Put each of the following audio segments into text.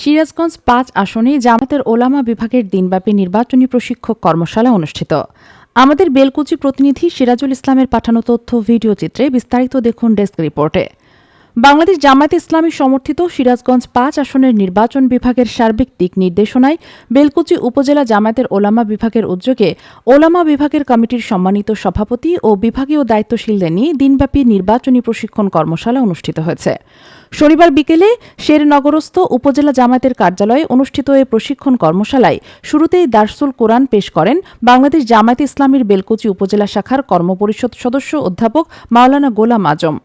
সিরাজগঞ্জ পাঁচ আসনে জামাতের ওলামা বিভাগের দিনব্যাপী নির্বাচনী প্রশিক্ষক কর্মশালা অনুষ্ঠিত। আমাদের বেলকুচি প্রতিনিধি সিরাজুল ইসলামের পাঠানো তথ্য, ভিডিও চিত্রে বিস্তারিত দেখুন ডেস্ক রিপোর্টে। বাংলাদেশ জামায়াতে ইসলামী সমর্থিত সিরাজগঞ্জ পাঁচ আসনের নির্বাচন বিভাগের সার্বিক দিক নির্দেশনায় বেলকুচি উপজেলা জামায়াতের ওলামা বিভাগের উদ্যোগে ওলামা বিভাগের কমিটির সম্মানিত সভাপতি ও বিভাগীয় দায়িত্বশীলদের নিয়ে দিনব্যাপী নির্বাচনী প্রশিক্ষণ কর্মশালা অনুষ্ঠিত হয়েছে। শনিবার বিকেলে শেরনগরস্থ উপজেলা জামায়াতের কার্যালয়ে অনুষ্ঠিত এই প্রশিক্ষণ কর্মশালায় শুরুতেই দার্সুল কোরআন পেশ করেন বাংলাদেশ জামায়াতে ইসলামীর বেলকুচি উপজেলা শাখার কর্মপরিষদ সদস্য অধ্যাপক মাওলানা গোলাম আজম।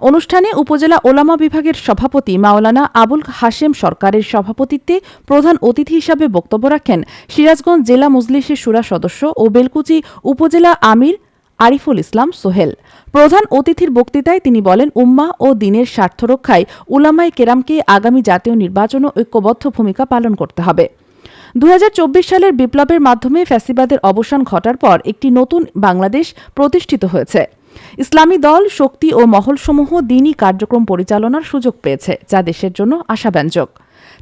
অনুষ্ঠানে উপজেলা ওলামা বিভাগের সভাপতি মাওলানা আবুল হাশেম সরকারের সভাপতিত্বে প্রধান অতিথি হিসাবে বক্তব্য রাখেন সিরাজগঞ্জ জেলা মজলিসের সুরা সদস্য ও বেলকুচি উপজেলা আমির আরিফুল ইসলাম সোহেল। প্রধান অতিথির বক্তৃতায় তিনি বলেন, উম্মা ও দিনের স্বার্থ রক্ষায় উলামায়ে কেরামকে আগামী জাতীয় নির্বাচনে ঐক্যবদ্ধ ভূমিকা পালন করতে হবে। দু হাজার চব্বিশ সালের বিপ্লবের মাধ্যমে ফ্যাসিবাদের অবসান ঘটার পর একটি নতুন বাংলাদেশ প্রতিষ্ঠিত হয়েছে। ইসলামী দল শক্তি ও মহলসমূহ দিনই কার্যক্রম পরিচালনার সুযোগ পেয়েছে যা দেশের জন্য আশাব্যঞ্জক।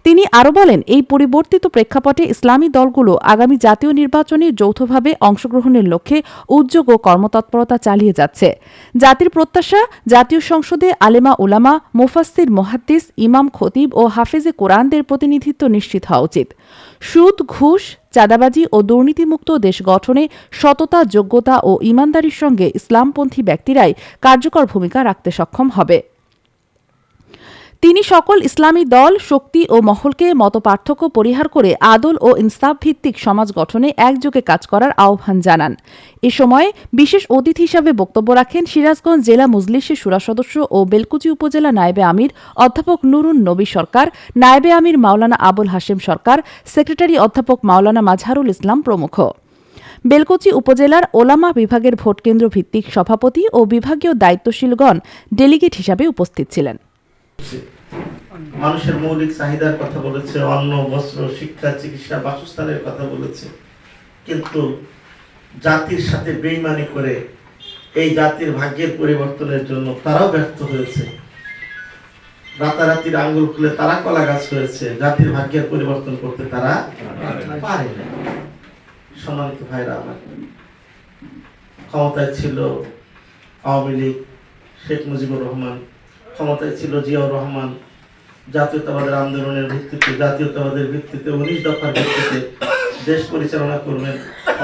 তিনি আরও বলেন, এই পরিবর্তিত প্রেক্ষাপটে ইসলামী দলগুলো আগামী জাতীয় নির্বাচনে যৌথভাবে অংশগ্রহণের লক্ষ্যে উদ্যোগ ও কর্মতৎপরতা চালিয়ে যাচ্ছে। জাতির প্রত্যাশা, জাতীয় সংসদে আলেমা উলামা মুফাসির মোহাদ্দিস, ইমাম খতিব ও হাফেজে কোরআনদের প্রতিনিধিত্ব নিশ্চিত হওয়া উচিত। সুদ, ঘুষ, চাঁদাবাজি ও দুর্নীতিমুক্ত দেশ গঠনে সততা, যোগ্যতা ও ইমানদারির সঙ্গে ইসলামপন্থী ব্যক্তিরাই কার্যকর ভূমিকা রাখতে সক্ষম হবে। তিনি সকল ইসলামী দল, শক্তি ও মহলকে মতপার্থক্য পরিহার করে আদল ও ইনসাফ ভিত্তিক সমাজ গঠনে একযোগে কাজ করার আহ্বান জানান। এ সময় বিশেষ অতিথি হিসাবে বক্তব্য রাখেন সিরাজগঞ্জ জেলা মজলিসের সুরা সদস্য ও বেলকুচি উপজেলা নায়েবে আমির, অধ্যাপক নুরুন নবী সরকার, নায়েবে আমির মাওলানা আবুল হাশেম সরকার, সেক্রেটারি অধ্যাপক মাওলানা মাজহারুল ইসলাম প্রমুখ। বেলকুচি উপজেলার ওলামা বিভাগের ভোটকেন্দ্র ভিত্তিক সভাপতি ও বিভাগীয় দায়িত্বশীলগণ ডেলিগেট হিসাবে উপস্থিত ছিলেন। মানুষের মৌলিক চাহিদার কথা বলেছে, অন্ন, বস্ত্র, শিক্ষা, চিকিৎসা, বাসস্থানের কথা বলেছে। কিন্তু জাতির সাথে বেইমানি করে এই জাতির ভাগ্যের পরিবর্তনের জন্য তারাও ব্যর্থ হয়েছে। রাতারাতির আঙ্গুল খুলে তারা কলা গাছ হয়েছে, জাতির ভাগ্যের পরিবর্তন করতে তারা পারে না। সম্মানিত ভাইরা আমার, ক্ষমতায় ছিল আওয়ামী লীগ, শেখ মুজিবুর রহমান, ক্ষমতায় ছিল জিয়াউর রহমান জাতীয়তাবাদের আন্দোলনের ভিত্তিতে, জাতীয়তাবাদের ভিত্তিতে, উনিশ দফার ভিত্তিতে দেশ পরিচালনা করবেন,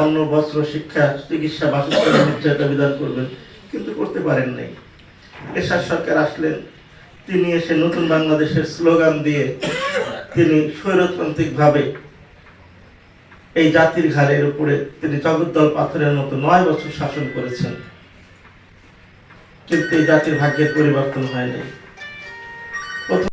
অন্ন, বস্ত্র, শিক্ষা, চিকিৎসা বাসস্থানের নিশ্চয়তা বিধান করবেন, কিন্তু করতে পারেন নাই। এরশাদ সরকার আসলেন, তিনি এসে নতুন বাংলাদেশের স্লোগান দিয়ে তিনি স্বৈরতান্ত্রিক ভাবে এই জাতির ঘাড়ের উপরে তিনি জগদ্দল পাথরের মতো নয় বছর শাসন করেছেন। কিন্তু এই জাতির ভাগ্যের পরিবর্তন হয়নি